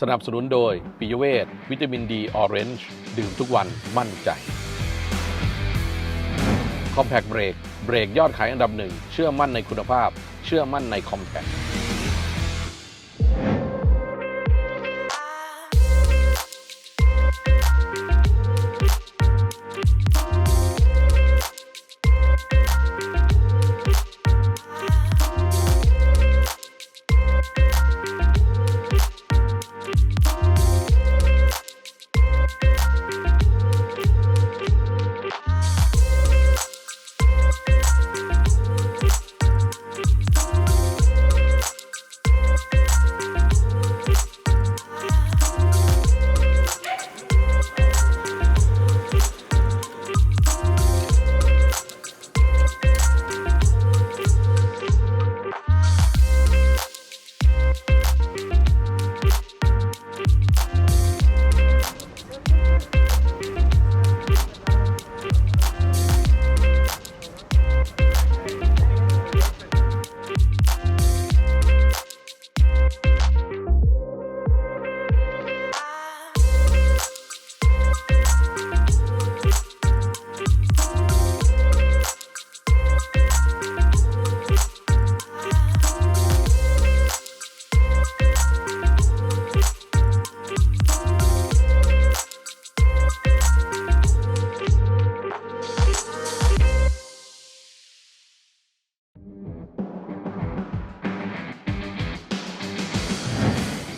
สนับสนุนโดยปิยเวทวิตามินดีออเรนจ์ดื่มทุกวันมั่นใจ Compact Break เบรกยอดขายอันดับหนึ่ง เชื่อมั่นในคุณภาพ เชื่อมั่นใน Compact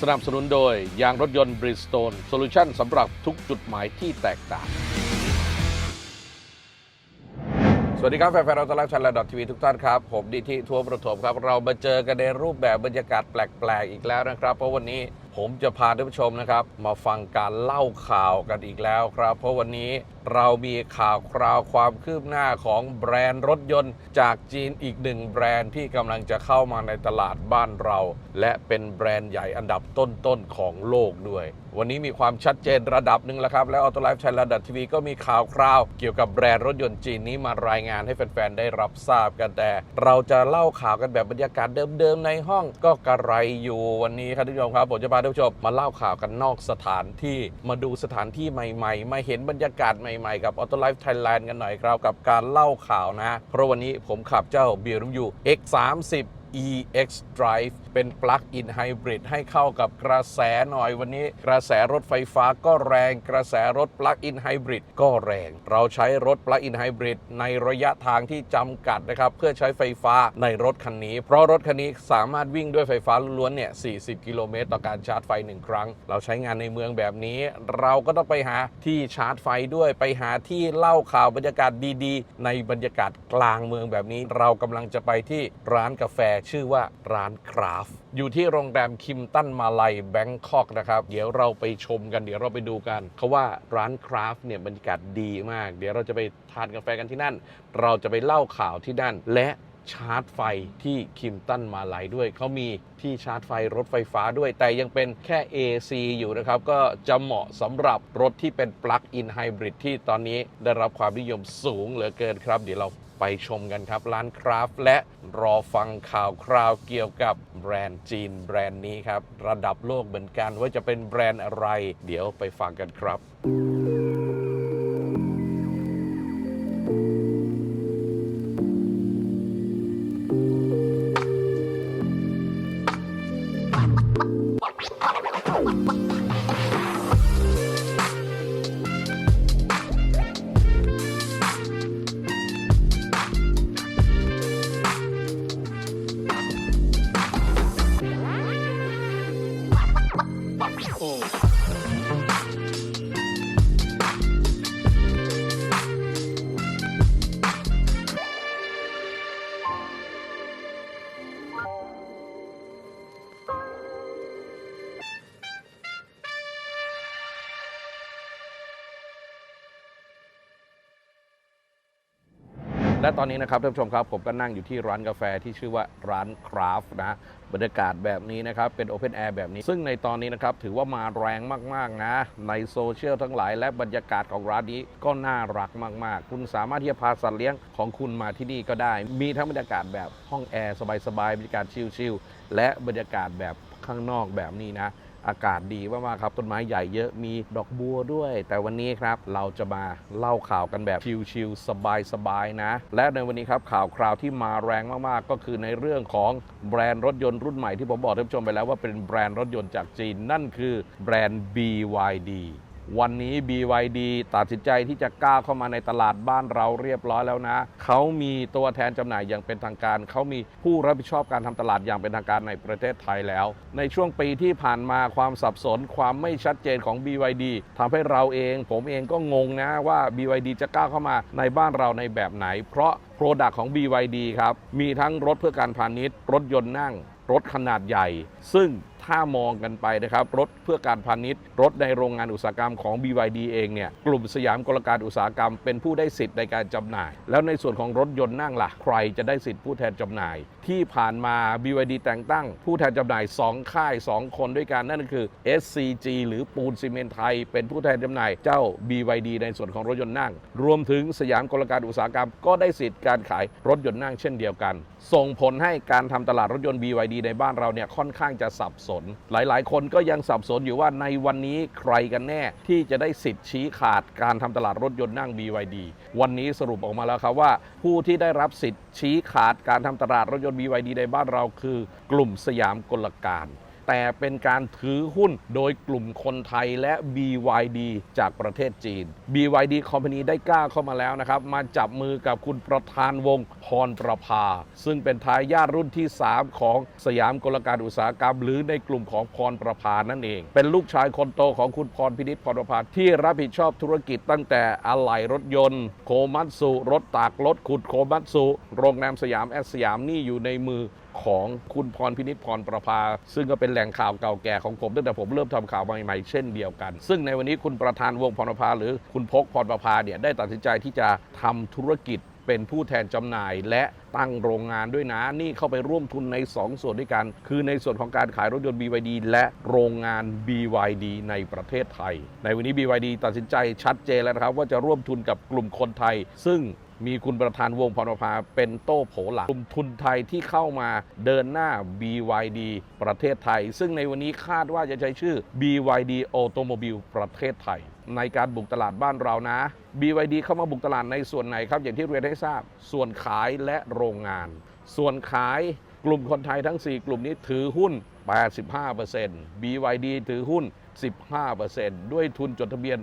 สนับสนุนโดย ยางรถยนต์ Bridgestone Solution สำหรับทุกจุดหมายที่แตกต่าง สวัสดีครับ แฟนๆเราตลาดชันและดอททีวีทุกท่านครับ ผมดิที่ทัวร์ประถมครับ เรามาเจอกันในรูปแบบบรรยากาศแปลก ๆ อีกแล้วนะครับ เพราะวันนี้ ผมจะพาท่านผู้ชมนะครับ มาฟังการเล่าข่าวกันอีกแล้วครับ เพราะวันนี้เรามีข่าวคราวความคืบหน้าของแบรนด์รถยนต์จากจีนอีกหนึ่งแบรนด์ที่กำลังจะเข้ามาในตลาดบ้านเรา และเป็นแบรนด์ใหญ่อันดับต้นๆของโลกด้วย วันนี้มีความชัดเจนระดับหนึ่งแล้วครับ และออโตไลฟ์ชัยระดับทีวีก็มีข่าวคราว เกี่ยวกับแบรนด์รถยนต์จีนนี้มารายงานให้แฟนๆได้รับทราบกันแต่ เราจะเล่าข่าวกันแบบบรรยากาศเดิมๆในห้องก็กระไรอยู่วันนี้ครับท่านผู้ชมครับผมจะพาท่านผู้ชมมาเล่าข่าวกันนอกสถานที่มาดูสถานที่ใหม่ๆ มาเห็นบรรยากาศใหม่ๆ กับออโตไลฟ์ไทยแลนด์กันหน่อยครับ กับการเล่าข่าวนะ เพราะวันนี้ผมขับเจ้า BMW X30 EX Drive เป็นปลั๊กอินไฮบริดให้เข้ากับกระแสหน่อยวันนี้ กระแสรถไฟฟ้าก็แรง กระแสรถปลั๊กอินไฮบริดก็แรง เราใช้รถปลั๊กอินไฮบริดในระยะทางที่จำกัดนะครับ เพื่อใช้ไฟฟ้าในรถคันนี้ เพราะรถคันนี้สามารถวิ่งด้วยไฟฟ้าล้วนเนี่ย 40 กิโลเมตรต่อการชาร์จไฟ 1 ครั้ง เราใช้งานในเมืองแบบนี้ เราก็ต้องไปหาที่ชาร์จไฟด้วยไปหาที่เล่าข่าวบรรยากาศดีๆ ในบรรยากาศกลางเมืองแบบนี้ เรากำลังจะไปที่ร้านกาแฟชื่อว่าร้านคราฟอยู่ที่โรงแรมคิมตันมาลัยแบงคอกนะครับ เดี๋ยวเราไปชมกันเดี๋ยวเราไปดูกันเขาว่าร้านคราฟเนี่ยบรรยากาศดีมาก เดี๋ยวเราจะไปทานกาแฟกันที่นั่น เราจะไปเล่าข่าวที่นั่น และ ชาร์จไฟที่คิมตันมาลัยด้วย เขามีที่ชาร์จไฟรถไฟฟ้าด้วย แต่ยังเป็นแค่ AC อยู่นะครับ ก็จะเหมาะสำหรับรถที่เป็นปลั๊กอินไฮบริดที่ตอนนี้ได้รับความนิยมสูงเหลือเกินครับ เดี๋ยวเราไปชมกันครับ ร้านคราฟและรอฟังข่าวคราวเกี่ยวกับแบรนด์จีนแบรนด์นี้ครับ ระดับโลกเหมือนกันว่าจะเป็นแบรนด์อะไร เดี๋ยวไปฟังกันครับ และตอนนี้นะครับท่านผู้ชมครับผมก็นั่งอยู่ที่ร้านกาแฟที่ชื่อว่าร้านคราฟนะบรรยากาศแบบนี้นะครับ เป็นโอเพนแอร์แบบนี้ ซึ่งในตอนนี้นะครับ ถือว่ามาแรงมาก ๆ นะ ในโซเชียลทั้งหลาย และบรรยากาศของร้านนี้ก็น่ารักมาก ๆ คุณสามารถที่จะพาสัตว์เลี้ยงของคุณมาที่นี่ก็ได้ มีทั้งบรรยากาศแบบห้องแอร์สบาย ๆ บรรยากาศชิลๆและบรรยากาศแบบข้างนอกแบบนี้นะ อากาศดีมากๆครับต้นไม้ใหญ่เยอะมีดอกบัวด้วย แต่วันนี้ครับเราจะมาเล่าข่าวกันแบบชิลๆสบายๆนะ และในวันนี้ครับข่าวคราวที่มาแรงมากๆ ก็คือในเรื่องของแบรนด์รถยนต์รุ่นใหม่ที่ผมบอกท่านผู้ชมไปแล้วว่าเป็นแบรนด์รถยนต์จากจีนนั่นคือแบรนด์ BYD วันนี้ BYD ตัดสินใจที่จะก้าวเข้ามาในตลาดบ้านเราเรียบร้อยแล้วนะ เขามีตัวแทนจำหน่ายอย่างเป็นทางการ เขามีผู้รับผิดชอบการทำตลาดอย่างเป็นทางการในประเทศไทยแล้ว ในช่วงปีที่ผ่านมาความสับสน ความไม่ชัดเจนของ BYD ทำให้เราเอง ผมเองก็งงนะว่า BYD จะก้าวเข้ามาในบ้านเราในแบบไหน เพราะโปรดักของ BYD ครับ มีทั้งรถเพื่อการพาณิชย์ รถยนต์นั่ง รถขนาดใหญ่ ซึ่ง ถ้ามองกันไปนะครับ รถเพื่อการพาณิชย์ รถในโรงงานอุตสาหกรรมของ BYD เองเนี่ยกลุ่มสยามกลการอุตสาหกรรมเป็นผู้ได้สิทธิ์ในการจำหน่าย แล้วในส่วนของรถยนต์นั่งล่ะใครจะได้สิทธิ์ผู้แทนจำหน่ายที่ผ่านมา BYD แต่งตั้ง ผู้แทนจำหน่าย 2 ค่าย 2 คนด้วยกันนั่นคือ SCG หรือปูนซีเมนไทย เป็นผู้แทนจำหน่ายเจ้า BYD ในส่วนของรถยนต์นั่ง รวมถึงสยามกลการอุตสาหกรรม ก็ได้สิทธิ์การขายรถยนต์นั่งเช่นเดียวกัน ส่งผลให้การทำตลาดรถยนต์ BYD ในบ้านเราเนี่ยค่อนข้างจะสับสน หลายๆ คนก็ยังสับสนอยู่ว่าในวันนี้ใครกันแน่ ที่จะได้สิทธิ์ชี้ขาดการทำตลาดรถยนต์นั่ง BYD วันนี้สรุปออกมาแล้วครับว่า ผู้ที่ได้รับสิทธิ์ชี้ขาดการทำตลาดรถยนต์ BYD ในบ้านเราคือกลุ่มสยามกลการ แต่เป็นการถือหุ้นโดยกลุ่มคนไทยและ BYD จากประเทศจีน BYD Company ได้กล้าเข้ามาแล้วนะครับ มาจับมือกับคุณประธานวงพรประภา ซึ่งเป็นทายาทรุ่นที่ 3 ของสยามกลการอุตสาหกรรม หรือในกลุ่มของพรประภานั่นเอง เป็นลูกชายคนโตของคุณพรพินิษพรประภาที่รับผิดชอบธุรกิจตั้งแต่อะไหล่รถยนต์ โคมัตสุรถตากรถขุดโคมัตสุโรงแรมสยามแอสสยามนี่อยู่ในมือ ของคุณพรพินิษพรประภา ซึ่งก็เป็นแหล่งข่าวเก่าแก่ของผมตั้งแต่ผมเริ่มทำข่าวใหม่ๆเช่นเดียวกัน ซึ่งในวันนี้คุณประธานวงพรประภา หรือคุณพกพรประภาเนี่ยได้ตัดสินใจที่จะทำธุรกิจเป็นผู้แทนจำหน่ายและตั้งโรงงานด้วยนะ นี่เข้าไปร่วมทุนใน 2 ส่วนด้วยกัน คือในส่วนของการขายรถยนต์ BYD และโรงงาน BYD ในประเทศไทย ในวันนี้ BYD ตัดสินใจชัดเจนแล้วนะครับ ว่าจะร่วมทุนกับกลุ่มคนไทย ซึ่ง มีคุณประธานวงพรณภาเป็นโต้โผหลักกลุ่มทุนไทยที่เข้ามาเดินหน้า BYD ประเทศไทย ซึ่งในวันนี้คาดว่าจะใช้ชื่อ BYD Automobile ประเทศไทย ในการบุกตลาดบ้านเรานะ BYD เข้ามาบุกตลาดในส่วนไหนครับ อย่างที่เรียนให้ทราบ ส่วนขายและโรงงาน ส่วนขายกลุ่มคนไทยทั้ง 4 กลุ่มนี้ถือหุ้น 85% BYD ถือหุ้น 15%ด้วยทุนจดทะเบียน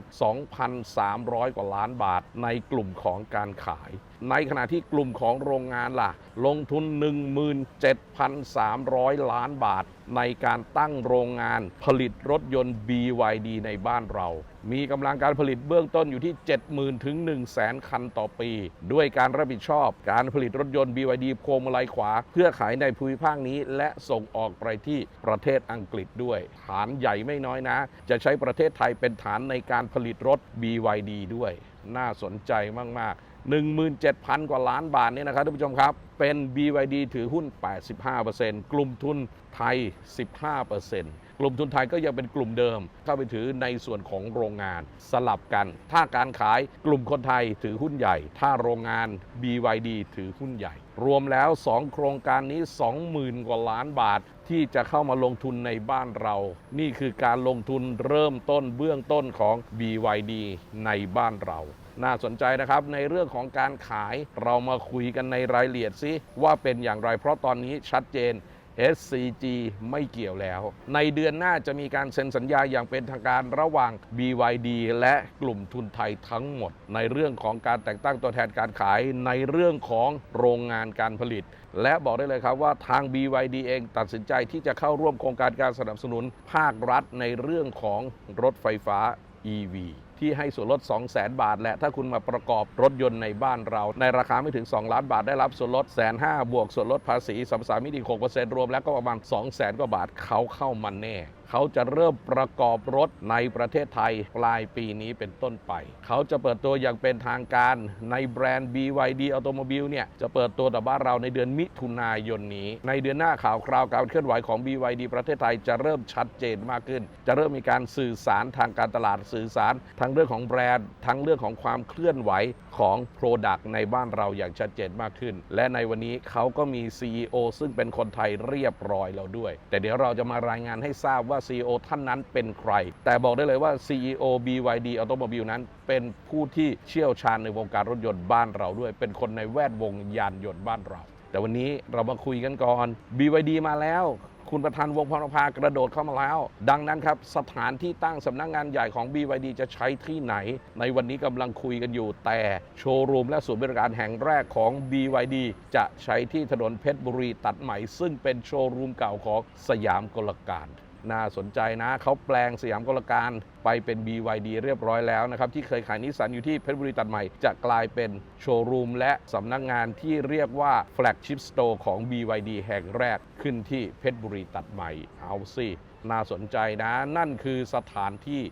2,300 กว่าล้านบาทในกลุ่มของการขาย ในขณะที่กลุ่มของโรงงานล่ะ ลงทุน 17,300 ล้านบาท ในการตั้งโรงงานผลิตรถยนต์ BYD ในบ้านเรา มีกำลังการผลิตเบื้องต้นอยู่ที่ 70,000 ถึง 100,000 คันต่อปี ด้วยการรับผิดชอบการผลิตรถยนต์ BYD พวงมาลัยขวา เพื่อขายในภูมิภาคนี้ และส่งออกไปที่ประเทศอังกฤษด้วย ฐานใหญ่ไม่น้อยนะ จะใช้ประเทศไทยเป็นฐานในการผลิตรถ BYD ด้วย น่าสนใจมาก ๆ17,000 กว่าล้านบาทเนี่ยนะครับท่านผู้ชมครับ เป็น BYD ถือหุ้น 85%กลุ่มทุนไทย 15% กลุ่มทุนไทยก็ยังเป็นกลุ่มเดิม เข้าไปถือในส่วนของโรงงานสลับกัน ถ้าการขายกลุ่มคนไทยถือหุ้นใหญ่ ถ้าโรงงาน BYD ถือหุ้นใหญ่ รวมแล้ว 2 โครงการนี้ 20,000 กว่าล้านบาทที่จะเข้ามาลงทุนในบ้านเรา นี่คือการลงทุนเริ่มต้นเบื้องต้นของ BYD ในบ้านเราน่าสนใจนะครับในเรื่องของการขายเรามาคุยกันในรายละเอียดซิว่าเป็นอย่างไรเพราะตอนนี้ชัดเจน SCG ไม่เกี่ยวแล้ว ในเดือนหน้าจะมีการเซ็นสัญญาอย่างเป็นทางการระหว่าง BYD และกลุ่มทุนไทยทั้งหมด ในเรื่องของการแต่งตั้งตัวแทนการขายในเรื่องของโรงงานการผลิต และบอกได้เลยครับว่าทาง BYD เองตัดสินใจที่จะเข้าร่วมโครงการการสนับสนุนภาครัฐในเรื่องของรถไฟฟ้า EV ที่ให้ส่วนลด 200,000บาท และถ้าคุณมาประกอบรถยนต์ในบ้านเรา ในราคาไม่ถึง 2 ล้านบาทได้รับส่วนลดแสนห้าบวกส่วนลดภาษีสัมสามิติ6%รวมแล้วก็ประมาณ200,000กว่าบาทเขาเข้ามันแน่ เขาจะเริ่มประกอบรถในประเทศไทยปลายปีนี้เป็นต้นไป เขาจะเปิดตัวอย่างเป็นทางการในแบรนด์ BYD Automobile เนี่ยจะเปิดตัวต่อบ้านเราในเดือนมิถุนายนนี้ ในเดือนหน้าข่าวคราวการเคลื่อนไหวของ BYD ประเทศไทยจะเริ่มชัดเจนมากขึ้น จะเริ่มมีการสื่อสารทางการตลาดสื่อสารทั้งเรื่องของแบรนด์ทั้งเรื่องของความเคลื่อนไหวของ Product ในบ้านเราอย่างชัดเจนมากขึ้น และในวันนี้เขาก็มี CEO ซึ่งเป็นคนไทยเรียบร้อยแล้วด้วย แต่เดี๋ยวเราจะมารายงานให้ทราบว่า CEO ท่านนั้นเป็นใคร แต่บอกได้เลยว่า CEO BYD Automobile นั้น เป็นผู้ที่เชี่ยวชาญในวงการรถยนต์บ้านเราด้วย เป็นคนในแวดวงยานยนต์บ้านเรา แต่วันนี้เรามาคุยกันก่อน BYD มาแล้วคุณประธานวงพรภากระโดดเข้ามาแล้ว ดังนั้นครับ สถานที่ตั้งสำนักงานใหญ่ของ BYD จะใช้ที่ไหน ในวันนี้กำลังคุยกันอยู่ แต่โชว์รูมและศูนย์บริการแห่งแรกของ BYD จะใช้ที่ถนนเพชรบุรีตัดใหม่ ซึ่งเป็นโชว์รูมเก่าของสยามกลการ น่าสนใจนะเขาแปลงสยามกลการไปเป็น BYD เรียบร้อยแล้วนะครับ ที่เคยขายนิสสันอยู่ที่เพชรบุรีตัดใหม่ จะกลายเป็นโชว์รูมและสำนักงานที่เรียกว่า Flagship Store ของ BYD แห่งแรกขึ้นที่เพชรบุรีตัดใหม่เอาสิ น่าสนใจนะ นั่นคือสถานที่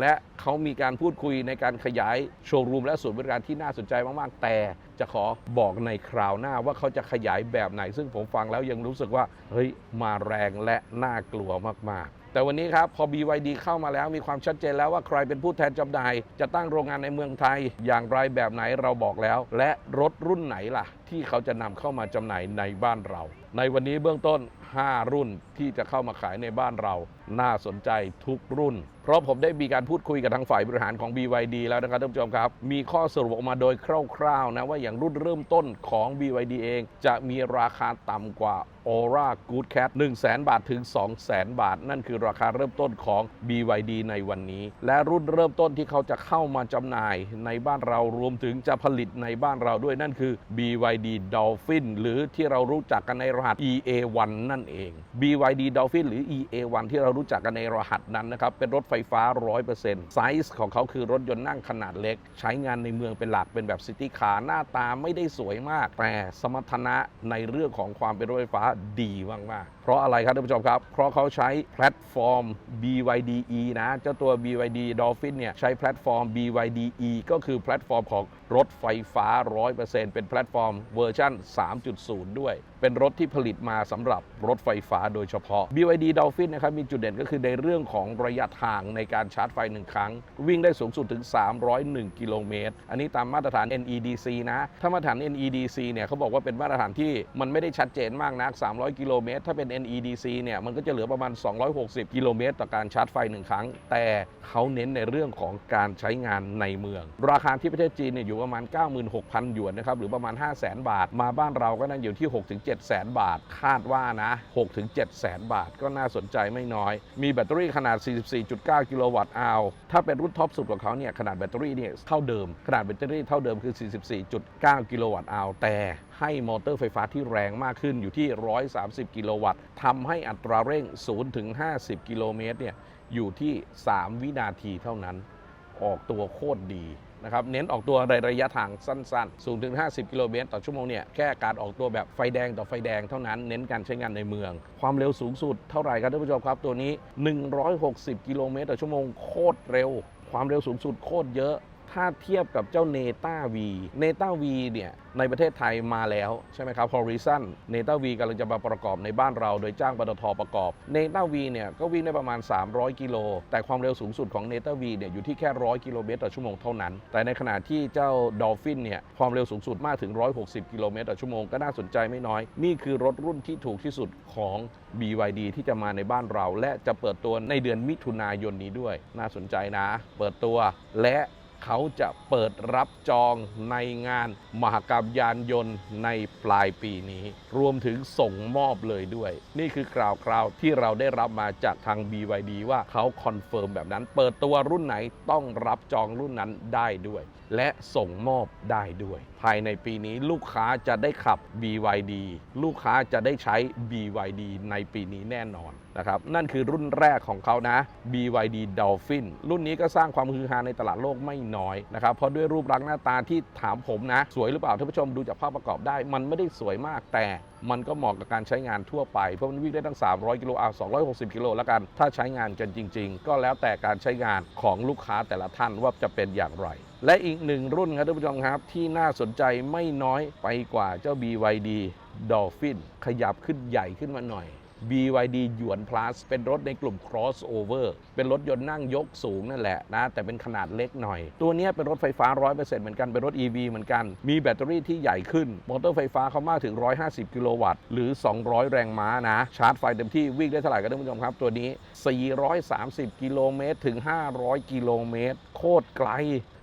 และเขามีการพูดคุยในการขยายโชว์รูมและศูนย์บริการที่น่าสนใจมาก ๆ แต่จะขอบอกในคราวหน้าว่าเขาจะขยายแบบไหน ซึ่งผมฟังแล้วยังรู้สึกว่า เฮ้ย มาแรงและน่ากลัวมาก ๆ แต่วันนี้ครับ พอ BYD เข้ามาแล้วมีความชัดเจนแล้วว่าใครเป็นผู้แทนจำหน่าย จะตั้งโรงงานในเมืองไทย อย่างไรแบบไหนเราบอกแล้ว และรถรุ่นไหนล่ะ ที่เขาจะนำเข้ามาจำหน่ายในบ้านเรา ในวันนี้เบื้องต้น 5 รุ่นที่จะเข้ามาขายในบ้านเรา น่าสนใจทุกรุ่น เพราะผมได้มีการพูดคุยกับทางฝ่ายบริหารของ BYD แล้วนะครับท่านผู้ชมครับ มีข้อสรุปออกมาโดยคร่าวๆนะว่าอย่างรุ่นเริ่มต้นของ BYD เอง จะมีราคาต่ำกว่า Aura Good Cat 1 0 0 0 0 0 บาทถึง 2 0 0 0 0 0 บาท นั่นคือราคาเริ่มต้นของ BYD ในวันนี้ และรุ่นเริ่มต้นที่เขาจะเข้ามาจำหน่ายในบ้านเรารวมถึงจะผลิตในบ้านเราด้วยนั่นคือ BYD BYD Dolphin หรือที่เรารู้จักกันในรหัส EA1 นั่นเอง BYD Dolphin หรือ EA1 ที่เรารู้จักกันในรหัสนั้นนะครับ เป็นรถไฟฟ้า 100%ไซส์ของเขาคือรถยนต์นั่งขนาดเล็ก ใช้งานในเมืองเป็นหลักเป็นแบบซิตี้คาร์หน้าตาไม่ได้สวยมาก แต่สมรรถนะในเรื่องของความเป็นรถไฟฟ้าดีมากๆ เพราะอะไรครับท่านผู้ชมครับ เพราะเขาใช้แพลตฟอร์ม BYD E นะ เจ้าตัว BYD Dolphin เนี่ยใช้แพลตฟอร์ม BYD E ก็คือแพลตฟอร์มของรถไฟฟ้า 100%เป็นแพลตฟอร์มเวอร์ชัน3.0 ด้วยเป็นรถที่ผลิตมาสำหรับรถไฟฟ้าโดยเฉพาะ BYD Dolphin นะครับมีจุดเด่นก็คือในเรื่องของระยะทางในการชาร์จไฟ 1 ครั้ง วิ่งได้สูงสุดถึง 301 กิโลเมตร อันนี้ตามมาตรฐาน NEDC นะ ถ้ามาตรฐาน NEDC เนี่ยเขาบอกว่าเป็นมาตรฐานที่มันไม่ได้ชัดเจนมากนัก 300 กิโลเมตร ถ้าเป็น NEDC เนี่ยมันก็จะเหลือประมาณ 260 กิโลเมตร ต่อการชาร์จไฟ 1 ครั้ง แต่เขาเน้นในเรื่องของการใช้งานในเมือง ราคาที่ประเทศจีนเนี่ยอยู่ประมาณ 96,000 หยวนนะครับหรือประมาณ 500,000 บาท มาบ้านเราก็นั่นอยู่ที่ 6- 700,000 บาท คาดว่านะ 6 7 0 0 0 0 บาท ก็น่าสนใจไม่น้อย มีแบตเตอรี่ขนาด 44.9 กิโลวัตต์อาวถ้าเป็นรุ่นท็อปสุดของเขาเนี่ย ขนาดแบตเตอรี่เนี่ยเท่าเดิม ขนาดแบตเตอรี่เท่าเดิมคือ 44.9 กิโลวัตต์อาวแต่ให้มอเตอร์ไฟฟ้าที่แรงมากขึ้นอยู่ที่ 130 กิโลวัตต์ทำให้อัตราเร่ง 0 ถึง 50 กิโลเมตรเนี่ยอยู่ที่ 3 วินาทีเท่านั้น ออกตัวโคตรดี นะครับเน้นออกตัวในระยะทางสั้นๆ สูงถึง 50 กิโลเมตรต่อชั่วโมงเนี่ยแค่การออกตัวแบบไฟแดงต่อไฟแดงเท่านั้น เน้นการใช้งานในเมือง ความเร็วสูงสุดเท่าไหร่ครับท่านผู้ชมครับตัวนี้ 160 กิโลเมตรต่อชั่วโมงโคตรเร็ว ความเร็วสูงสุดโคตรเยอะ ถ้าเทียบกับเจ้าเนต้าวีเนต้าวีเนี่ยในประเทศไทยมาแล้วใช่ไหมครับ Horizon เนต้าวีกำลังจะมาประกอบในบ้านเรา โดยจ้างปตทประกอบเนต้าวีเนี่ยก็วิ่งได้ประมาณ 300 กิโล แต่ความเร็วสูงสุดของเนต้าวีเนี่ยอยู่ที่แค่ 100 กิโลเมตรต่อชั่วโมงเท่านั้น แต่ในขณะที่เจ้า Dolphin เนี่ยความเร็วสูงสุดมากถึง 160 กิโลเมตรต่อชั่วโมงก็น่าสนใจไม่น้อย นี่คือรถรุ่นที่ถูกที่สุดของ BYD ที่จะมาในบ้านเรา และจะเปิดตัวในเดือนมิถุนายนนี้ด้วย น่าสนใจนะ เปิดตัวและ เขาจะเปิดรับจองในงานมหกรรมยานยนต์ในปลายปีนี้ รวมถึงส่งมอบเลยด้วย นี่คือคราวคราวๆที่เราได้รับมาจากทาง BYD ว่าเขาคอนเฟิร์มแบบนั้น เปิดตัวรุ่นไหนต้องรับจองรุ่นนั้นได้ด้วยและส่งมอบได้ด้วย ภายในปีนี้ลูกค้าจะได้ขับ BYD ลูกค้าจะได้ใช้ BYD ในปีนี้แน่นอนนะครับนั่นคือรุ่นแรกของเขานะ BYD Dolphin รุ่นนี้ก็สร้างความฮือฮาในตลาดโลกไม่น้อยนะครับเพราะด้วยรูปลักษณ์หน้าตาที่ถามผมนะ สวยหรือเปล่าท่านผู้ชมดูจากภาพประกอบได้ มันไม่ได้สวยมากแต่มันก็เหมาะกับการใช้งานทั่วไป เพราะมันวิ่งได้ตั้ง 300 กิโลอะ260 กิโลแล้วกัน ถ้าใช้งานกันจริง ๆ ก็แล้วแต่การใช้งานของลูกค้าแต่ละท่านว่าจะเป็นอย่างไรและอีกหนึ่งรุ่นครับท่านผู้ชมครับ ที่น่าสนใจไม่น้อยไปกว่าเจ้า BYD Dolphin ขยับขึ้นใหญ่ขึ้นมาหน่อย BYD หยวน plus เป็นรถในกลุ่ม crossover เป็นรถยนต์นั่งยกสูงนั่นแหละนะ แต่เป็นขนาดเล็กหน่อย ตัวนี้เป็นรถไฟฟ้า 100%เหมือนกัน เป็นรถ EV เหมือนกัน มีแบตเตอรี่ที่ใหญ่ขึ้น มอเตอร์ไฟฟ้าเขามากถึง 150 กิโลวัตต์ หรือ 200 แรงม้านะ ชาร์จไฟเต็มที่วิ่งได้เท่าไหร่กันท่านผู้ชมครับ ตัวนี้ 430 กิโลเมตรถึง 500 กิโลเมตร โคตรไกล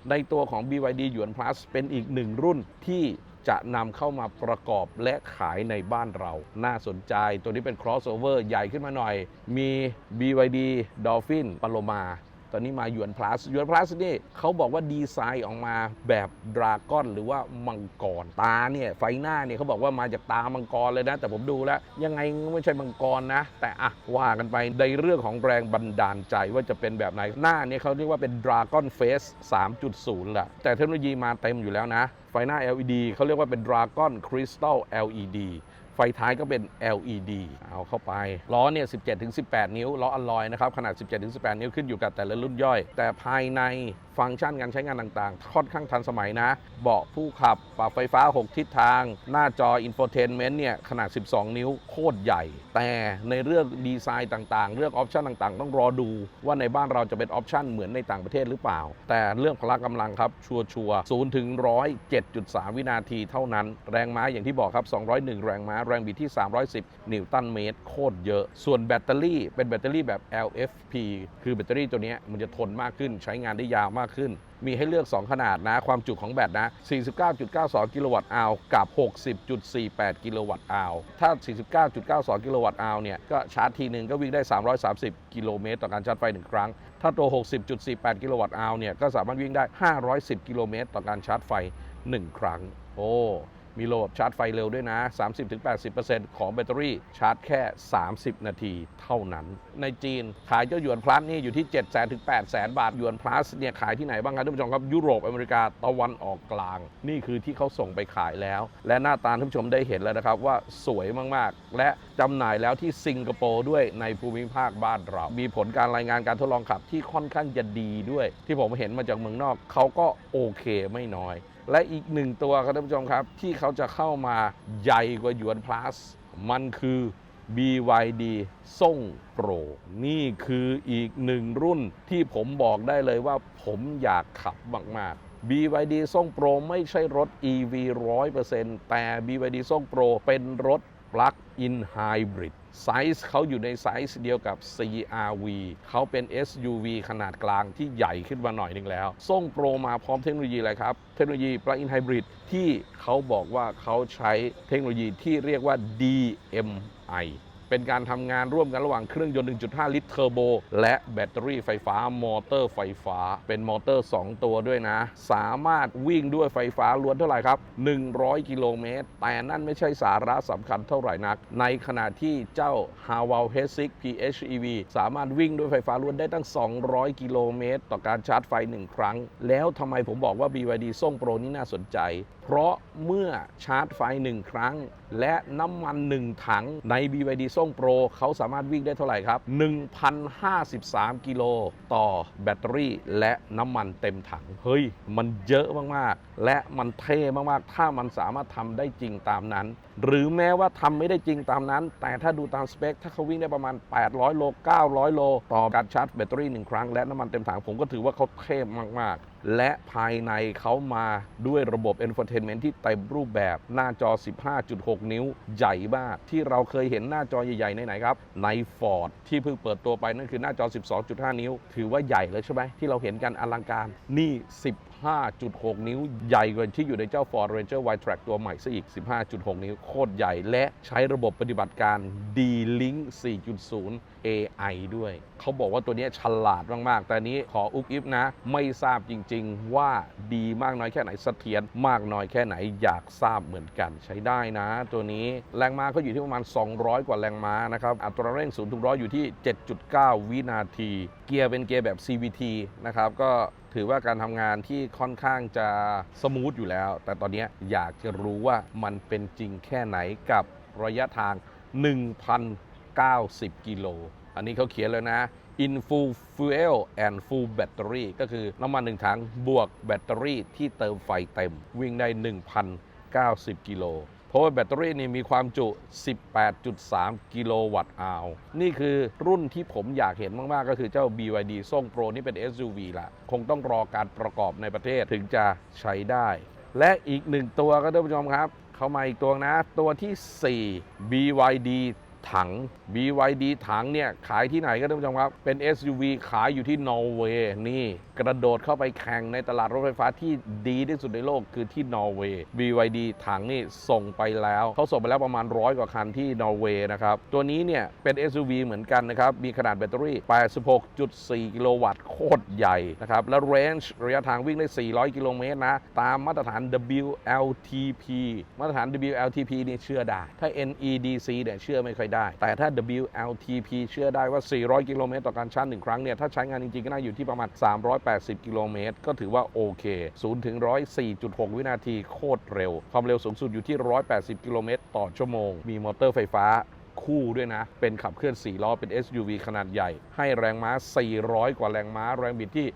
ในตัวของ BYD หยวน plus เป็นอีกหนึ่งรุ่นที่จะนำเข้ามาประกอบและขายในบ้านเรา น่าสนใจ ตัวนี้เป็น crossover ใหญ่ขึ้นมาหน่อย มี BYD Dolphin Paloma ตอนนี้มาหยวน plus หยวน plus นี่เขาบอกว่าดีไซน์ออกมาแบบดราก้อนหรือว่ามังกรตาเนี่ยไฟหน้าเนี่ยเขาบอกว่ามาจากตามังกรเลยนะ แต่ผมดูแล้ว ยังไงก็ไม่ใช่มังกรนะ แต่อะว่ากันไปในเรื่องของแรงบันดาลใจว่าจะเป็นแบบไหนหน้าเนี่ยเขาเรียกว่าเป็น Dragon Face 3.0แหละแต่เทคโนโลยีมาเต็มอยู่แล้วนะ ไฟหน้า LED เขาเรียกว่าเป็น Dragon Crystal LED ไฟท้ายก็เป็น LED เอาเข้าไป ล้อเนี่ย 17-18 นิ้ว ล้ออลลอยนะครับ ขนาด 17-18 นิ้วขึ้นอยู่กับแต่ละรุ่นย่อย แต่ภายในฟังก์ชันการใช้งานต่างๆ ค่อนข้างทันสมัยนะ เบาะผู้ขับ ปรับไฟฟ้า 6 ทิศทาง หน้าจอ Infotainment เนี่ย ขนาด 12 นิ้วโคตรใหญ่ แต่ในเรื่องดีไซน์ต่างๆ เรื่องออปชันต่างๆ ต้องรอดูว่าในบ้านเราจะเป็นออปชันเหมือนในต่างประเทศหรือเปล่า แต่เรื่องพละกำลังครับ ชัวร์ๆ0ถึง100 7.3วินาทีเท่านั้น แรงม้าอย่างที่บอกครับ 201 แรงม้า แรงบิดที่ 310 นิวตันเมตร โคตรเยอะ ส่วนแบตเตอรี่เป็นแบตเตอรี่แบบ LFP คือแบตเตอรี่ตัวนี้มันจะทนมากขึ้นใช้งานได้ยาวมากขึ้น มีให้เลือก 2 ขนาดนะ ความจุของแบตนะ 49.92 กิโลวัตต์อาวกับ 60.48 กิโลวัตต์อาวถ้า 49.92 กิโลวัตต์อาวเนี่ย ก็ชาร์จทีหนึ่งก็วิ่งได้ 330 กิโลเมตรต่อการชาร์จไฟ 1 ครั้ง ถ้าตัว 60.48 กิโลวัตต์อาวเนี่ย ก็สามารถวิ่งได้ 510 กิโลเมตรต่อการชาร์จไฟ 1 ครั้ง โอ้ มีระบบชาร์จไฟเร็วด้วยนะ 30-80%ของแบตเตอรี่ชาร์จแค่ 30 นาทีเท่านั้น ในจีนขายเจ้าหยวนพลัสนี่อยู่ที่ 7 0 0 0 0ถึง8 0 0 0 บาท หยวนพลัสเนี่ยขายที่ไหนบ้างครับท่านผู้ชมครับยุโรปอเมริกาตะวันออกกลาง นี่คือที่เขาส่งไปขายแล้ว และหน้าตาท่านผู้ชมได้เห็นแล้วนะครับว่าสวยมากๆ และจำหน่ายแล้วที่สิงคโปร์ด้วยในภูมิภาคบ้านเรา มีผลการรายงานการทดลองขับที่ค่อนข้างจะดีด้วย ที่ผมเห็นมาจากเมืองนอกเขาก็โอเคไม่น้อย และอีกหนึ่งตัวครับท่านผู้ชมครับ ที่เขาจะเข้ามาใหญ่กว่าหยวนพลัสมันคือ BYD ส่งโปร นี่คืออีกหนึ่งรุ่นที่ผมบอกได้เลยว่าผมอยากขับมาก ๆ BYD ส่งโปรไม่ใช่รถ EV 100%แต่ BYD ส่งโปรเป็นรถ Plug-in Hybrid ไซส์เขาอยู่ในไซส์เดียวกับ CRV เขาเป็น SUV ขนาดกลางที่ใหญ่ขึ้นมาหน่อยหนึงแล้ว ส่งโปรมาพร้อมเทคโนโลยีอะไรครับ เทคโนโลยี Plug-in Hybrid ที่เขาบอกว่าเขาใช้เทคโนโลยีที่เรียกว่า DMI เป็นการทำงานร่วมกันระหว่างเครื่องยนต์ 1.5 ลิตรเทอร์โบ และแบตเตอรี่ไฟฟ้ามอเตอร์ไฟฟ้า เป็นมอเตอร์ 2 ตัวด้วยนะ สามารถวิ่งด้วยไฟฟ้าล้วนเท่าไหร่ครับ 100 กิโลเมตร แต่นั่นไม่ใช่สาระสำคัญเท่าไหร่นัก ในขณะที่เจ้า h a w a l h e s i k PHEV สามารถวิ่งด้วยไฟฟ้าล้วนได้ตั้ง 200 กิโลเมตร ต่อการชาร์จไฟ 1 ครั้ง แล้วทำไมผมบอกว่า BYD ส่งโปรนี่น่าสนใจเพราะเมื่อชาร์จไฟ 1 ครั้ง และน้ำมัน 1 ถังใน BYD ส่งโปรเขาสามารถวิ่งได้เท่าไหร่ครับ 1,053 กิโลต่อแบตเตอรี่ และน้ำมันเต็มถัง เฮ้ย มันเยอะมาก ๆ และมันเท่มาก ๆ ถ้ามันสามารถทำได้จริงตามนั้น หรือแม้ว่าทำไม่ได้จริงตามนั้น แต่ถ้าดูตามสเปค ถ้าเขาวิ่งได้ประมาณ 800 โล 900 โล ต่อการชาร์จแบตเตอรี่ 1 ครั้ง และน้ำมันเต็มถังผมก็ถือว่าเขาเท่มาก ๆ และภายในเขามาด้วยระบบ Infotainment ที่เต็มรูปแบบหน้าจอ 15.6 นิ้วใหญ่มาก ที่เราเคยเห็นหน้าจอใหญ่ๆในไหนครับ ใน Ford ที่เพิ่งเปิดตัวไปนั่นคือหน้าจอ 12.5 นิ้ว ถือว่าใหญ่เลยใช่ไหมที่เราเห็นกันอลังการนี่ 15.6 นิ้วใหญ่กว่าที่อยู่ในเจ้า Ford Ranger Y-Track ตัวใหม่ซะอีก 15.6 นิ้วโคตรใหญ่ และใช้ระบบปฏิบัติการ D-Link 4.0 AI ด้วย เขาบอกว่าตัวนี้ฉลาดมาก ๆ แต่นี้ขออุบอิบนะ ไม่ทราบจริง ๆ ว่าดีมากน้อยแค่ไหนเสถียรมากน้อยแค่ไหนอยากทราบเหมือนกันใช้ได้นะ ตัวนี้แรงม้าเขาอยู่ที่ประมาณ 200 กว่าแรงม้านะครับอัตราเร่ง0ถึง100อยู่ที่ 7.9 วินาที เกียร์เป็นเกียร์แบบ CVT นะครับก็ ถือว่าการทำงานที่ค่อนข้างจะสมูทอยู่แล้ว แต่ตอนนี้อยากจะรู้ว่ามันเป็นจริงแค่ไหนกับระยะทาง 1,090 กิโล อันนี้เขาเขียนเลยนะ in full fuel and full battery ก็คือน้ำมันหนึ่งถังบวกแบตเตอรี่ที่เติมไฟเต็ม วิ่งได้ 1,090 กิโล ราะว่าแบตเตอรี่นี่มีความจุ 18.3 กิโลวัตต์อาวนี่คือรุ่นที่ผมอยากเห็นมาก ๆ ก็คือเจ้า BYD ส่งโปรนี่เป็น SUV ละคงต้องรอการประกอบในประเทศถึงจะใช้ได้ และอีกหนึ่งตัวก็ท่านผู้ชมครับ เข้ามาอีกตัวนะ ตัวที่ 4 BYD ถัง BYD ถังเนี่ยขายที่ไหนก็ท่านผู้ชมครับ เป็น SUV ขายอยู่ที่นอร์เวย์นี่ กระโดดเข้าไปแข่งในตลาดรถไฟฟ้าที่ดีที่สุดในโลกคือที่นอร์เวย์ BYD ถังนี่ส่งไปแล้วเขาส่งไปแล้วประมาณร้อยกว่าคันที่นอร์เวย์นะครับ ตัวนี้เนี่ยเป็น SUV เหมือนกันนะครับ มีขนาดแบตเตอรี่ 86.4 กิโลวัตต์โคตรใหญ่นะครับ และ range ระยะทางวิ่งได้ 400 กิโลเมตรนะ ตามมาตรฐาน WLTP มาตรฐาน WLTP นี่เชื่อได้ ถ้า NEDC เนี่ยเชื่อไม่ค่อยได้ แต่ถ้า WLTP เชื่อได้ว่า 400 กิโลเมตรต่อการชาร์จหนึ่งครั้งเนี่ย ถ้าใช้งานจริงๆ ก็น่าอยู่ที่ประมาณ 380 กิโลเมตร ก็ถือว่าโอเค 0 ถึง 104.6 วินาทีโคตรเร็ว ความเร็วสูงสุดอยู่ที่ 180 กิโลเมตรต่อชั่วโมง มีมอเตอร์ไฟฟ้าคู่ด้วยนะ เป็นขับเคลื่อน 4 ล้อ เป็น SUV ขนาดใหญ่ ให้แรงม้า 400 กว่าแรงม้า แรงบิดที่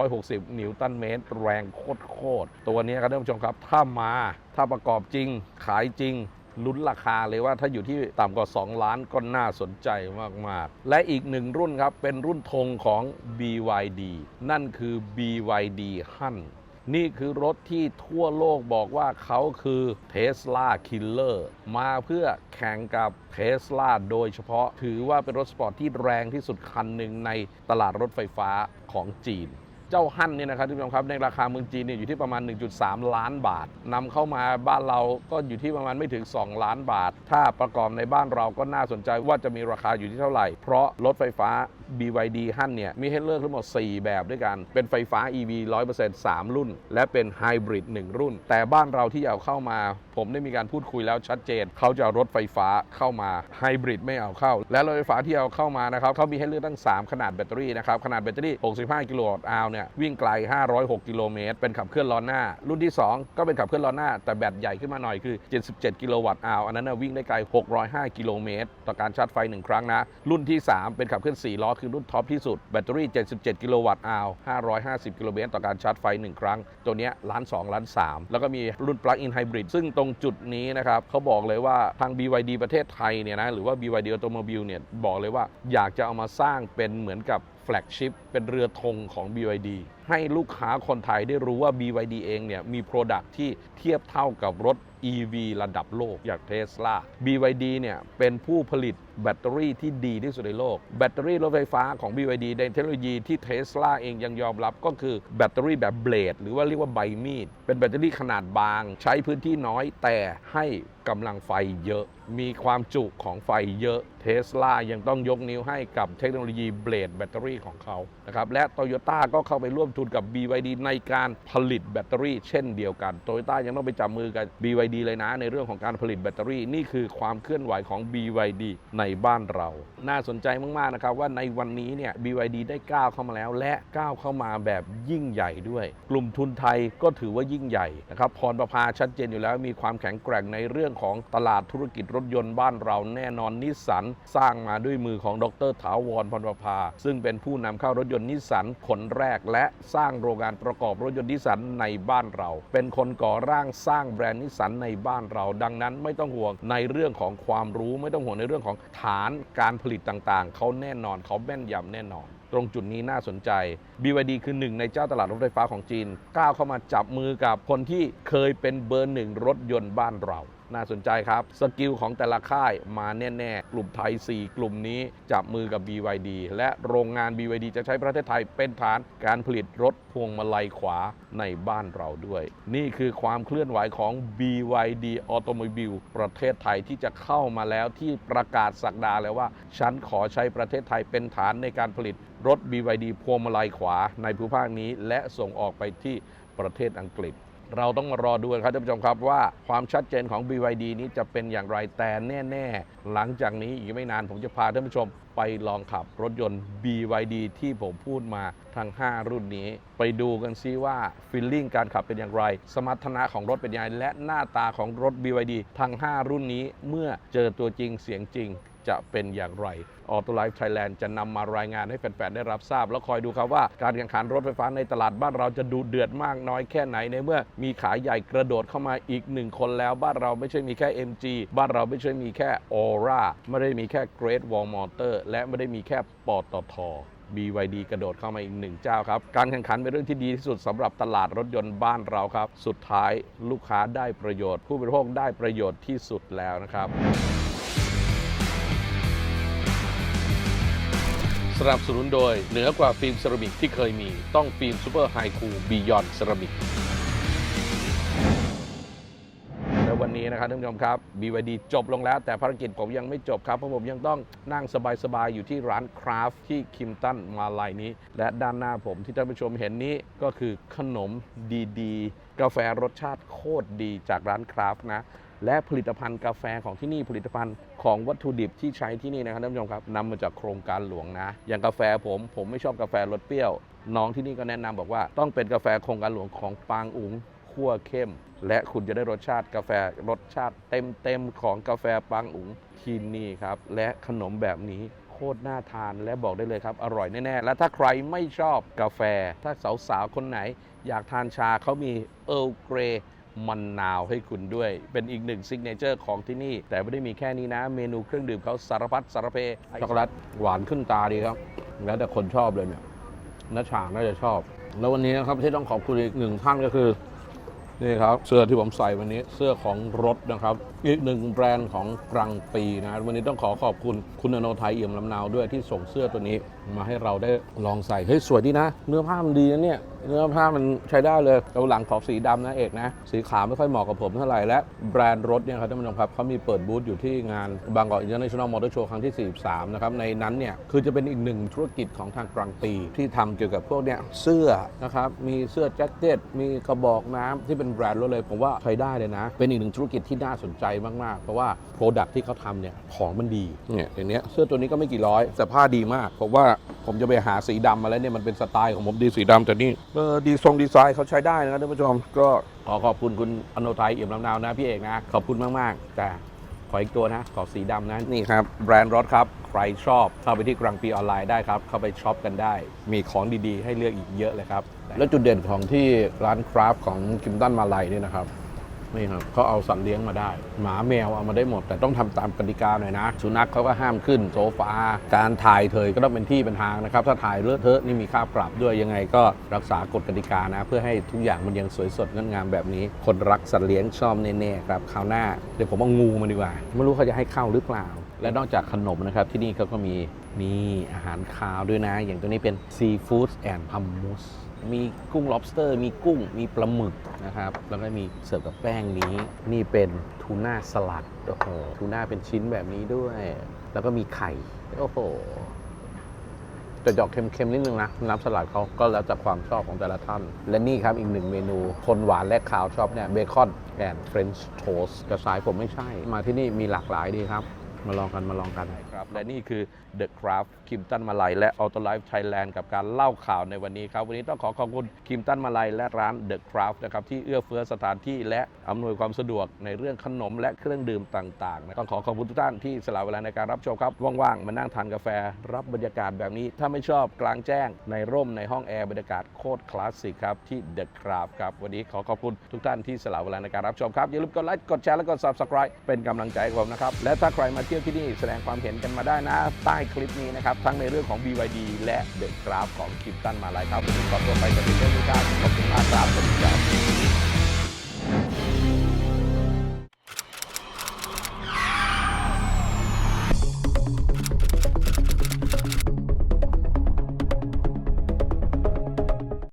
660 นิวตันเมตร แรงโคตรๆ ตัวนี้ครับท่านผู้ชมครับ ถ้ามา ถ้าประกอบจริง ขายจริง ลุ้นราคาเลยว่าถ้าอยู่ที่ต่ำกว่า 2 ล้านก็น่าสนใจมาก ๆ และอีกหนึ่งรุ่นครับ เป็นรุ่นธงของ BYD นั่นคือ BYD Han นี่คือรถที่ทั่วโลกบอกว่าเขาคือ Tesla Killer มาเพื่อแข่งกับ Tesla โดยเฉพาะถือว่าเป็นรถสปอร์ตที่แรงที่สุดคันหนึ่งในตลาดรถไฟฟ้าของจีน เจ้าหั่นเนี่ยนะครับทุกผู้ชมครับในราคาเมืองจีนเนี่ยอยู่ที่ประมาณ 1.3 ล้านบาทนำเข้ามาบ้านเราก็อยู่ที่ประมาณไม่ถึง 2 ล้านบาท ถ้าประกอบในบ้านเราก็น่าสนใจว่าจะมีราคาอยู่ที่เท่าไหร่ เพราะรถไฟฟ้า BYD ฮั่นเนี่ยมีให้เลือกทั้งหมด 4 แบบด้วยกัน เป็นไฟฟ้า EV 100% 3 รุ่น และเป็นไฮบริด1รุ่น แต่บ้านเราที่เอาเข้ามา ผมได้มีการพูดคุยแล้วชัดเจน เขาจะรถไฟฟ้าเข้ามาไฮบริดไม่เอาเข้า และรถไฟฟ้าที่เอาเข้ามานะครับเขามีให้เลือกตั้ง 3 ขนาดแบตเตอรี่นะครับขนาดแบตเตอรี่ 65 กิโลวัตต์อาวเนี่ยวิ่งไกล 506 กิโลเมตร เป็นขับเคลื่อนล้อหน้า รุ่นที่ 2 ก็เป็นขับเคลื่อนล้อหน้า แต่แบตใหญ่ขึ้นมาหน่อยคือ 77 กิโลวัตต์อาวอันนั้นวิ่งได้ไกล 605 กิโลเมตร ต่อการชาร์จไฟ 1 ครั้งนะรุ่นที่ 3 เป็นขับเคลื่อน4ล้อคือรุ่นท็อปที่สุด แบตเตอรี่ 77 กิโลวัตต์อาว550 กิโลเมตรต่อการชาร์จไฟ 1 ครั้ง ตัวนี้ล้าน2ล้าน 3 แล้วก็มีรุ่นปลั๊กอินไฮบริดซึ่งตรงจุดนี้นะครับเขาบอกเลยว่าทาง BYD ประเทศไทยเนี่ยนะหรือว่า BYD Automobile เนี่ยบอกเลยว่าอยากจะเอามาสร้างเป็นเหมือนกับแฟลกชิพเป็นเรือธงของ BYD ให้ลูกค้าคนไทยได้รู้ว่า BYD เองเนี่ยมี Product ที่เทียบเท่ากับรถ EV ระดับโลกอย่าง Tesla BYD เนี่ยเป็นผู้ผลิตแบตเตอรี่ที่ดีที่สุดในโลก แบตเตอรี่รถไฟฟ้าของ BYD ในเทคโนโลยีที่ Tesla เองยังยอมรับก็คือแบตเตอรี่แบบเบลดหรือว่าเรียกว่าใบมีด เป็นแบตเตอรี่ขนาดบาง ใช้พื้นที่น้อยแต่ให้กำลังไฟเยอะ มีความจุของไฟเยอะเทสลายังต้องยกนิ้วให้กับเทคโนโลยีเบลดแบตเตอรี่ของเขานะครับและ t o y ยต้ก็เข้าไปร่วมทุนกับ BYD ในการผลิตแบตเตอรี่ เช่นเดียวกัน โตโยต้ายังต้องไปจับมือกับ BYD เลยนะ ในเรื่องของการผลิตแบตเตอรี่ นี่คือความเคลื่อนไหวของ BYD ในบ้านเรา น่าสนใจมากๆนะครับว่าในวันนี้เนี่ย BYD ได้ก้าวเข้ามาแล้ว และก้าวเข้ามาแบบยิ่งใหญ่ด้วย กลุ่มทุนไทยก็ถือว่ายิ่งใหญ่นะครับพรประภาชัดเจนอยู่แล้วมีความแข็งแกร่งในเรื่องของตลาดธุรกิจรถยนต์บ้านเราแน่นอนนิสสันสร้างมาด้วยมือของดรถาวรพรประภา ซึ่งเป็นผู้นำเข้ารถยนต์นิสสันคนแรกและสร้างโรงงานประกอบรถยนต์นิสสันในบ้านเรา เป็นคนก่อร่างสร้างแบรนด์นิสสันในบ้านเรา ดังนั้นไม่ต้องห่วงในเรื่องของความรู้ ไม่ต้องห่วงในเรื่องของฐานการผลิตต่างๆ เขาแน่นอนเขาแม่นยำแน่นอน ตรงจุดนี้น่าสนใจ BYD คือหนึ่งในเจ้าตลาดรถไฟฟ้าของจีนก้าวเข้ามาจับมือกับคนที่เคยเป็นเบอร์หนึ่งรถยนต์บ้านเรา น่าสนใจครับ สกิลของแต่ละค่ายมาแน่ ๆ กลุ่มไทย 4 กลุ่มนี้จับมือกับ BYD และโรงงาน BYD จะใช้ประเทศไทยเป็นฐานการผลิตรถพวงมาลัยขวาในบ้านเราด้วย นี่คือความเคลื่อนไหวของ BYD Automobile ประเทศไทยที่จะเข้ามาแล้วที่ประกาศสักดาแล้วว่า ฉันขอใช้ประเทศไทยเป็นฐานในการผลิตรถ BYD พวงมาลัยขวาในภูมิภาคนี้ และส่งออกไปที่ประเทศอังกฤษ เราต้องมารอดูกันครับท่านผู้ชมครับว่าความชัดเจนของ BYD นี้จะเป็นอย่างไรแต่แน่ๆ หลังจากนี้อีกไม่นานผมจะพาท่านผู้ชมไปลองขับรถยนต์ BYD ที่ผมพูดมาทั้ง 5 รุ่นนี้ ไปดูกันซิว่าฟีลลิ่งการขับเป็นอย่างไร สมรรถนะของรถเป็นยังไงและหน้าตาของรถ BYD ทั้ง 5 รุ่นนี้เมื่อเจอตัวจริงเสียงจริงจะเป็นอย่างไรออโตไลฟ์ไทยแลนด์จะนำมารายงานให้แฟนๆ ได้รับทราบ แล้วคอยดูครับว่าการแข่งขันรถไฟฟ้าในตลาดบ้านเราจะดูเดือดมากน้อยแค่ไหนในเมื่อมีขายใหญ่กระโดดเข้ามาอีกหนึ่งคนแล้ว บ้านเราไม่ใช่มีแค่ MG บ้านเราไม่ใช่มีแค่ออร่าไม่ได้มีแค่ Great Wall Motor และไม่ได้มีแค่ปตท BYD กระโดดเข้ามาอีกหนึ่งเจ้าครับ การแข่งขันเป็นเรื่องที่ดีที่สุดสำหรับตลาดรถยนต์บ้านเราครับ สุดท้ายลูกค้าได้ประโยชน์ ผู้บริโภคได้ประโยชน์ที่สุดแล้วนะครับ สนับสนุนโดยเหนือกว่าฟิล์มเซรามิกที่เคยมีต้องฟิล์มซูเปอร์ไฮคูบียอนเซรามิกและวันนี้นะครับท่านผู้ชมครับ BYD จบลงแล้ว แต่ภารกิจผมยังไม่จบครับ เพราะผมยังต้องนั่งสบาย ๆ อยู่ที่ร้านคราฟที่คิมตันมาลายนี้ และด้านหน้าผมที่ท่านผู้ชมเห็นนี้ก็คือขนมดี ๆ กาแฟรสชาติโคตรดีจากร้านคราฟนะ และผลิตภัณฑ์กาแฟของที่นี่ผลิตภัณฑ์ของวัตถุดิบที่ใช้ที่นี่นะครับท่านผู้ชมครับนำมาจากโครงการหลวงนะ อย่างกาแฟผมผมไม่ชอบกาแฟรสเปรี้ยว น้องที่นี่ก็แนะนำบอกว่าต้องเป็นกาแฟโครงการหลวงของปางอุ๋งคั่วเข้ม และคุณจะได้รสชาติกาแฟรสชาติเต็มๆของกาแฟปางอุ๋งที่นี่ครับและขนมแบบนี้โคตรน่าทานและบอกได้เลยครับ อร่อยแน่ ๆ และถ้าใครไม่ชอบกาแฟ ถ้าสาว ๆ คนไหน อยากทานชาเขามีเอ r l เกร มันนาวให้คุณด้วย เป็นอีกหนึ่งซิกเนเจอร์ของที่นี่ แต่ไม่ได้มีแค่นี้นะ เมนูเครื่องดื่มเขาสารพัดสารเพช็อกโกแลตหวานขึ้นตาดีครับ แล้วแต่คนชอบเลยเนี่ยนัชชาน่าจะชอบ แล้ววันนี้นะครับที่ต้องขอบคุณอีกหนึ่งท่านก็คือนี่ครับเสื้อที่ผมใส่วันนี้เสื้อของรถนะครับ อีกหนึ่งแบรนด์ของกลางปีนะวันนี้ต้องขอขอบคุณคุณอโนไทยเอี่ยมลำนาวด้วยที่ส่งเสื้อตัวนี้ มาให้เราได้ลองใส่เฮ้ยสวยดีนะ เนื้อผ้ามันดีนะเนี่ย เนื้อผ้ามันใช้ได้เลยเราหลังขอบสีดำนะเอกนะ สีขาวไม่ค่อยเหมาะกับผมเท่าไหร่และแบรนด์รถเนี่ยครับท่านผู้ชมครับเขามีเปิดบูธอยู่ที่งานบางกอกอินเตอร์เนชั่นแนลมอเตอร์โชว์ครั้งที่ 43 นะครับ ในนั้นเนี่ย คือจะเป็นอีกหนึ่งธุรกิจของทางกลางปี ที่ทำเกี่ยวกับพวกเนี่ยเสื้อนะครับ มีเสื้อแจ็คเก็ต มีกระบอกน้ำที่เป็นแบรนด์รถเลย ผมว่าใช้ได้เลยนะ เป็นอีกหนึ่งธุรกิจที่น่าสนใจมากๆ เพราะว่าโปรดักที่เขาทำเนี่ยของมันดีเนี่ยอย่างเนี้ยเสื้อตัวนี้ก็ไม่กี่ร้อยแต่ผ้าดีมากเพราะว่าผมจะไปหาสีดำมาแล้วเนี่ยมันเป็นสไตล์ของผมดีสีดำแต่นี่เออดีทรงดีไซน์เขาใช้ได้นะครับท่านผู้ชมก็ขอขอบคุณคุณอโนไทยเอี่ยมลำนาวนะพี่เอกนะ ขอบคุณมากๆแต่ขออีกตัวนะ ขอสีดำนะ นี่ครับ แบรนด์รถครับ ใครชอบ เข้าไปที่กรังปีออนไลน์ได้ครับ เข้าไปช็อปกันได้ มีของดีๆ ให้เลือกอีกเยอะเลยครับ แล้วจุดเด่นของที่ร้านคราฟของคิมตันมาลัยนี่นะครับ นี่ครับเขาเอาสัตว์เลี้ยงมาได้ หมาแมวเอามาได้หมด แต่ต้องทำตามกติกาหน่อยนะ สุนัขเขาก็ห้ามขึ้นโซฟา การถ่ายเถยก็ต้องเป็นที่เป็นทางนะครับ ถ้าถ่ายเลอะเทอะนี่มีค่าปรับด้วยยังไงก็รักษากฎกติกานะ เพื่อให้ทุกอย่างมันยังสวยสดงดงามแบบนี้ คนรักสัตว์เลี้ยงชอบแน่ๆครับคราวหน้าเดี๋ยวผมเอางูมาดีกว่า ไม่รู้เขาจะให้เข้าหรือเปล่า และนอกจากขนมนะครับที่นี่เขาก็มีนี่อาหารคาวด้วยนะ อย่างตัวนี้เป็นซีฟู้ดแอนด์ฮัมมูส มีกุ้ง lobster มีกุ้ง มีปลาหมึกนะครับ แล้วก็มีเสิร์ฟกับแป้งนี้ นี่เป็นทูน่าสลัด โอ้โห ทูน่าเป็นชิ้นแบบนี้ด้วย แล้วก็มีไข่ โอ้โหจะจอกเค็มๆนิดนึงนะน้ำสลัดเขาก็แล้วแต่ความชอบของแต่ละท่าน และนี่ครับอีกหนึ่งเมนูคนหวานและขาวชอบเนี่ยเบคอนแอนด์เฟรนช์โทสต์แต่สายผมไม่ใช่ มาที่นี่มีหลากหลายดีครับ มาลองกันมาลองกัน ครับและนี่คือ The Craft คิมตันมาลัยและ Auto Life Thailand กับการเล่าข่าวในวันนี้ครับ วันนี้ต้องขอขอบคุณคิมตันมาลัยและร้าน The Craft นะครับที่เอื้อเฟื้อสถานที่และอำนวยความสะดวกในเรื่องขนมและเครื่องดื่มต่างๆนะต้องขอขอบคุณทุกท่านที่สละเวลาในการรับชมครับ ว่างๆ มานั่งทานกาแฟ รับบรรยากาศแบบนี้ ถ้าไม่ชอบกลางแจ้ง ในร่มในห้องแอร์บรรยากาศโคตรคลาสสิกครับที่ The Craft ครับวันนี้ขอขอบคุณทุกท่านที่สละเวลาในการรับชมครับอย่าลืมกดไลค์กดแชร์และกด Subscribe เป็นกำลังใจให้ผมนะครับและถ้าใครมาเที่ยวที่นี่แสดงความเห็นกันมาได้นะใต้คลิปนี้นะครับ ทั้งในเรื่องของ BYD และเดอะกราฟของคิปตันมาลายครับวันนี้ขอตัวไปกับเพื่อนๆทุกท่านขอบคุณมากครับสวัสดีครับ